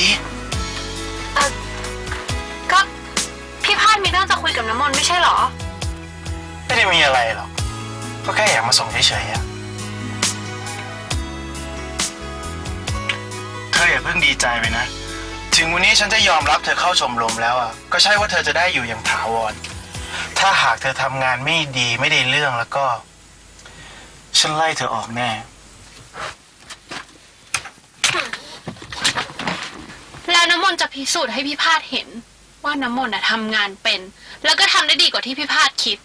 สิเออก็พี่พาดมีเรื่องจะคุยกับน้ำมนต์ไม่ใช่เหรอ ไม่ได้มีอะไรหรอก ก็แค่อยากมาส่งเฉยๆอะเธออย่าเพิ่งดีใจไปนะ ถึงวันนี้ฉันจะยอมรับเธอเข้าชมรมแล้วอะ ก็ใช่ว่าเธอจะได้อยู่อย่างถาวร ถ้าหากเธอทำงานไม่ดีไม่ได้เรื่องแล้วก็ ฉันไล่เธอออกแน่ แล้วน้ำมนต์จะพิสูจน์ให้พี่พาดเห็น ว่าน้ำมนต์อะทำงานเป็น แล้วก็ทำได้ดีกว่าที่พี่พาดคิด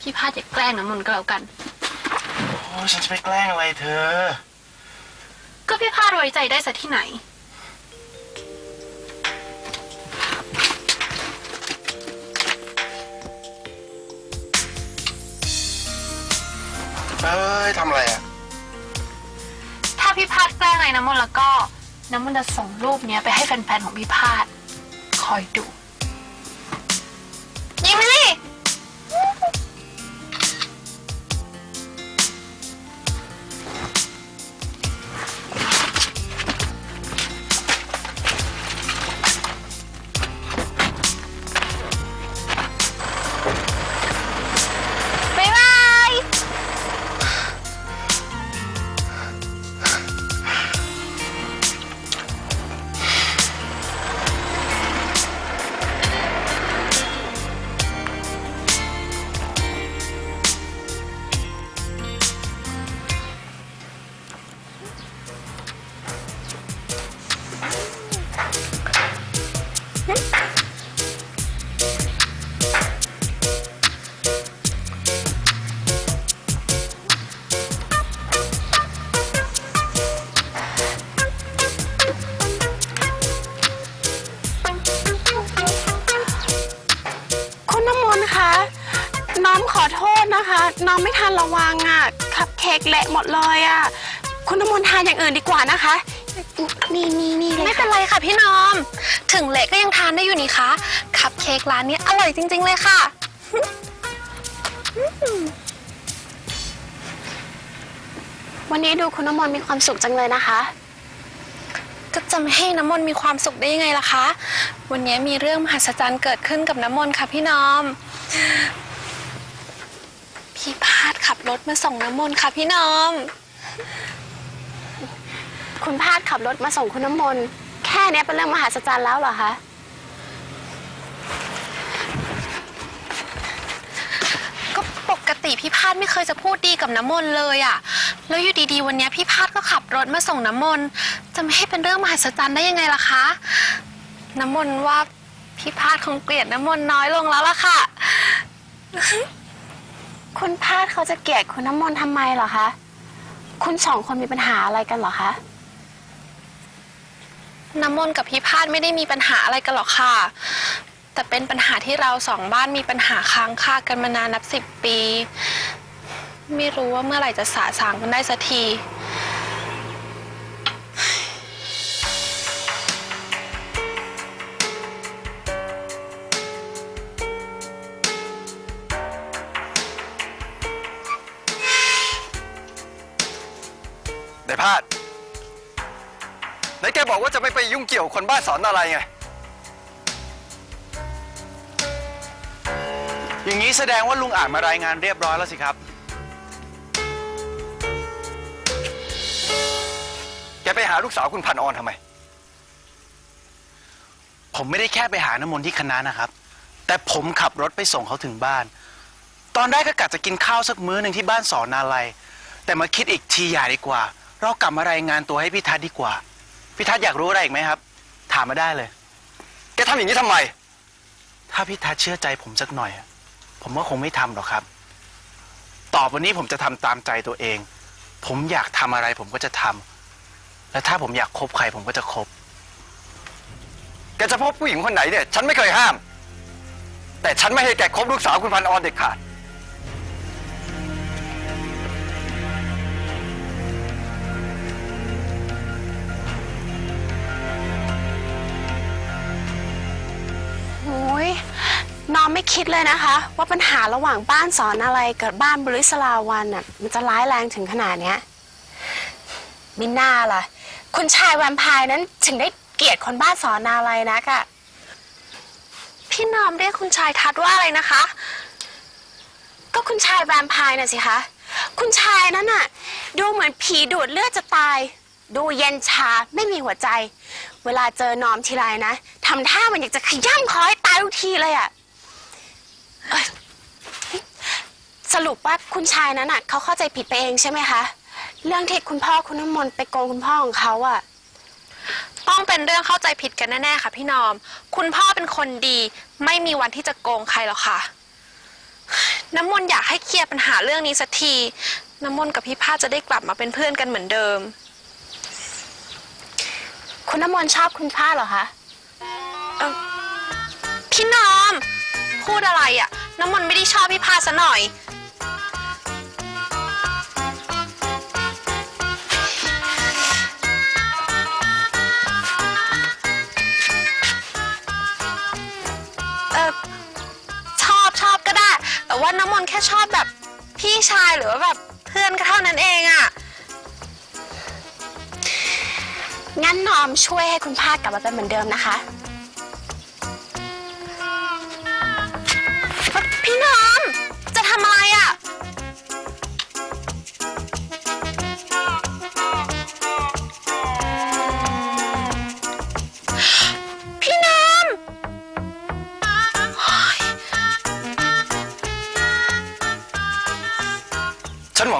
พี่พาดอย่าแกล้งน้ำมนต์ก็แล้วกัน โอ้ฉันจะไปแกล้งอะไรเธอ ก็พี่พาดไว้ใจได้ซะที่ไหน เอ้ยทำอะไรอะ ถ้าพี่พาดแกล้งอะไรน้ำมนต์แล้วก็ น้ำมันจะส่งรูปเนี้ยไปให้แฟนๆของพี่พาดคอยดู นะคะ น้องไม่ทันระวังอะคัพเค้กเละหมดเลยอะ คุณน้ำมนต์ทานอย่างอื่นดีกว่านะคะ นี่นี่นี่เลยไม่เป็นไรค่ะพี่นอม ถึงเละก็ยังทานได้อยู่นี่คะคัพเค้กร้านนี้อร่อยจริง ๆ เลยค่ะ วันนี้ดูคุณน้ำมนต์มีความสุขจังเลยนะคะ ก็จะไม่ให้น้ำมนต์มีความสุขได้ยังไงล่ะคะ วันนี้มีเรื่องมหัศจรรย์เกิดขึ้นกับน้ำมนต์ค่ะพี่นอม พี่พาดขับรถมาส่งน้ำมนต์ค่ะพี่น้อม คุณพาดขับรถมาส่งคุณน้ำมนต์แค่เนี้ยเป็นเรื่องมหัศจรรย์แล้วเหรอคะ ก็ปกติพี่พาดไม่เคยจะพูดดีกับน้ำมนต์เลยอะแล้วอยู่ดีๆ วันนี้พี่พาดก็ขับรถมาส่งน้ำมนต์จะไม่ให้เป็นเรื่องมหัศจรรย์ได้ยังไงล่ะคะ น้ำมนต์ว่าพี่พาดคงเกลียดน้ำมนต์น้อยลงแล้วล่ะค่ะ คุณพาดเขาจะเกลียดคุณน้ำมนต์ทำไมเหรอคะ คุณสองคนมีปัญหาอะไรกันเหรอคะ น้ำมนต์กับพี่พาดไม่ได้มีปัญหาอะไรกันหรอกค่ะ แต่เป็นปัญหาที่เราสองบ้านมีปัญหาค้างคากันมานานนับสิบปี ไม่รู้ว่าเมื่อไหร่จะสาสางกันได้สักที ไหนแกบอกว่าจะไม่ไปยุ่งเกี่ยวคนบ้านสอนอะไรไง อย่างนี้แสดงว่าลุงอ่านมารายงานเรียบร้อยแล้วสิครับ แกไปหาลูกสาวคุณพันออนทำไม ผมไม่ได้แค่ไปหาน้ำมนต์ที่คณะนะครับ แต่ผมขับรถไปส่งเขาถึงบ้าน ตอนแรกก็กะจะกินข้าวสักมื้อหนึ่งที่บ้านสอนนาลัยแต่มาคิดอีกทีอย่าดีกว่า เรากลับมารายงานตัวให้พี่ทัศน์ดีกว่า พี่ทัศน์อยากรู้อะไรอีกไหมครับ ถามมาได้เลย แกทำอย่างนี้ทำไม ถ้าพี่ทัศน์เชื่อใจผมสักหน่อยอะผมก็คงไม่ทำหรอกครับต่อวันนี้ผมจะทำตามใจตัวเอง ผมอยากทำอะไรผมก็จะทำและถ้าผมอยากคบใครผมก็จะคบ แกจะพบผู้หญิงคนไหนเนี่ย ฉันไม่เคยห้าม แต่ฉันไม่ให้แกคบลูกสาวคุณพันออนเด็ดขาด ไม่คิดเลยนะคะ ว่าปัญหาระหว่างบ้านสอนอะไรกับบ้านบริสลาวันน่ะมันจะร้ายแรงถึงขนาดเนี้ยมิน่าล่ะ คุณชายแวมไพร์นั้นถึงได้เกลียดคนบ้านสอนอะไรนักอะพี่นอมเรียกคุณชายทัดว่าอะไรนะคะ ก็คุณชายแวมไพร์น่ะสิคะคุณชายนั้นน่ะ ดูเหมือนผีดูดเลือดจะตาย ดูเย็นชาไม่มีหัวใจ เวลาเจอนอมทีไรนะทำท่ามันอยากจะขย้ำคอให้ตายทุกทีเลยอะ สรุปว่าคุณชายนั้นน่ะเขาเข้าใจผิดไปเองใช่ไหมคะ เรื่องที่คุณพ่อคุณน้ำมนต์ไปโกงคุณพ่อของเขาอะต้องเป็นเรื่องเข้าใจผิดกันแน่ๆค่ะพี่นอม คุณพ่อเป็นคนดี ไม่มีวันที่จะโกงใครหรอกค่ะ น้ำมนต์อยากให้เคลียร์ปัญหาเรื่องนี้สักที น้ำมนต์กับพี่พาดจะได้กลับมาเป็นเพื่อนกันเหมือนเดิม คุณน้ำมนต์ชอบคุณพ่อเหรอคะ พูดอะไรอะ่ะ น้ำมนต์ไม่ได้ชอบพี่พาซะหน่อย เออชอบชอบก็ได้ แต่ว่าน้ำมนต์แค่ชอบแบบพี่ชายหรือว่าแบบเพื่อนก็เท่านั้นเองอะ่ะ งั้นนอมช่วยให้คุณพ่อกลับมาเป็นเหมือนเดิมนะคะ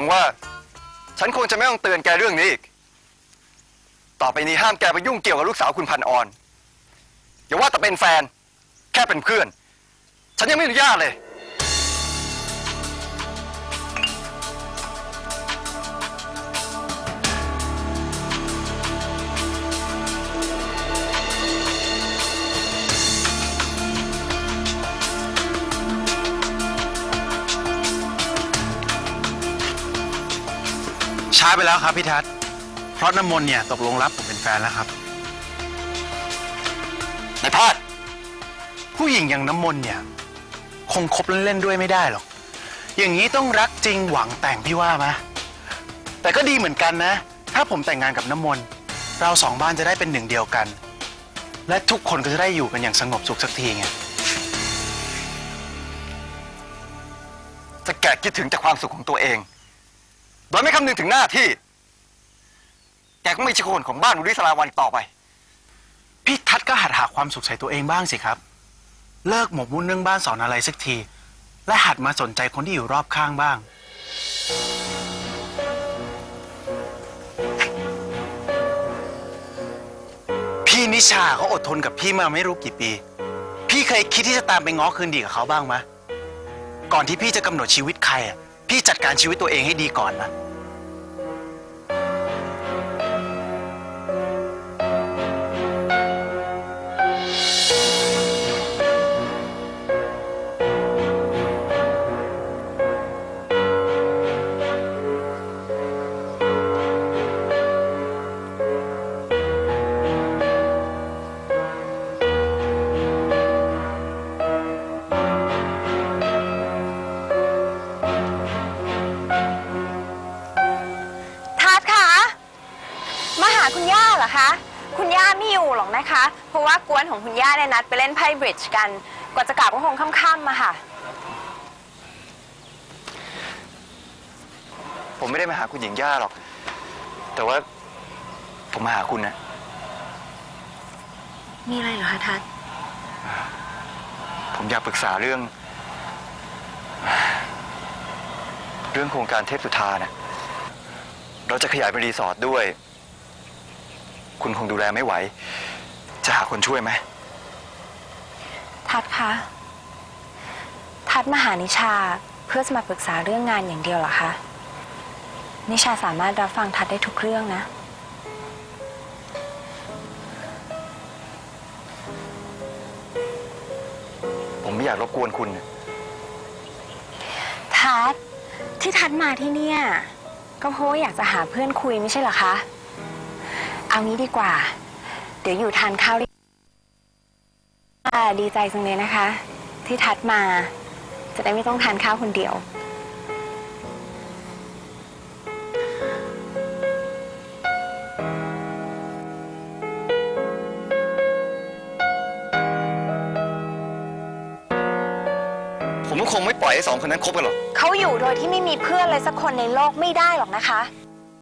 วังว่า ฉันคงจะไม่ต้องเตือนแกเรื่องนี้อีก ต่อไปนี้ห้ามแกไปยุ่งเกี่ยวกับลูกสาวคุณพันออน อย่าว่าแต่เป็นแฟน แค่เป็นเพื่อน ฉันยังไม่อนุญาตเลย ช้าไปแล้วครับพี่ทัศน์เพราะน้ำมนต์เนี่ยตกลงรับผมเป็นแฟนแล้วครับในพาดผู้หญิงอย่างน้ำมนต์เนี่ย คงคบเล่นๆด้วยไม่ได้หรอก อย่างนี้ต้องรักจริงหวังแต่งพี่ว่าไหมแต่ก็ดีเหมือนกันนะ ถ้าผมแต่งงานกับน้ำมนต์เราสองบ้านจะได้เป็นหนึ่งเดียวกัน และทุกคนก็จะได้อยู่กันอย่างสงบสุขสักทีไง จะแกะคิดถึงแต่ความสุขของตัวเอง โดยไม่คำนึงถึงหน้าที่ แกก็ไม่ใช่คนของบ้านอุริสลาวันต่อไป พี่ทัศน์ก็หัดหาความสุขใส่ตัวเองบ้างสิครับ เลิกหมกมุ่นเรื่องบ้านสอนอะไรสักที และหัดมาสนใจคนที่อยู่รอบข้างบ้าง พี่นิชาเขาอดทนกับพี่มาไม่รู้กี่ปี พี่เคยคิดที่จะตามไปง้อคืนดีกับเขาบ้างไหมก่อนที่พี่จะกำหนดชีวิตใครอะ พี่จัดการชีวิตตัวเองให้ดีก่อนนะ กวนของคุณย่าเนี่ยนัดไปเล่นไพ่บริดจ์กัน กว่าจะกลับก็คงค่ำๆมาค่ะ ผมไม่ได้มาหาคุณหญิงย่าหรอก แต่ว่าผมมาหาคุณนะ มีอะไรเหรอคะทัดผมอยากปรึกษาเรื่อง เรื่องโครงการเทพสุธานะเราจะขยายเป็นรีสอร์ทด้วย คุณคงดูแลไม่ไหว จะหาคนช่วยไหม ทัดคะ ทัดมาหานิชาเพื่อจะมาปรึกษาเรื่องงานอย่างเดียวเหรอคะ นิชาสามารถรับฟังทัดได้ทุกเรื่องนะ ผมไม่อยากรบกวนคุณนะทัดที่ทัดมาที่เนี่ย ก็เพราะว่าอยากจะหาเพื่อนคุยไม่ใช่เหรอคะ เอางี้ดีกว่า เดี๋ยวอยู่ทานข้าวด้วยอ่าดีใจจังเลยนะคะ ที่ทัดมา จะได้ไม่ต้องทานข้าวคนเดียว ผมก็คงไม่ปล่อยให้สองคนนั้นคบกันหรอก เขาอยู่โดยที่ไม่มีเพื่อนเลยสักคนในโลกไม่ได้หรอกนะคะ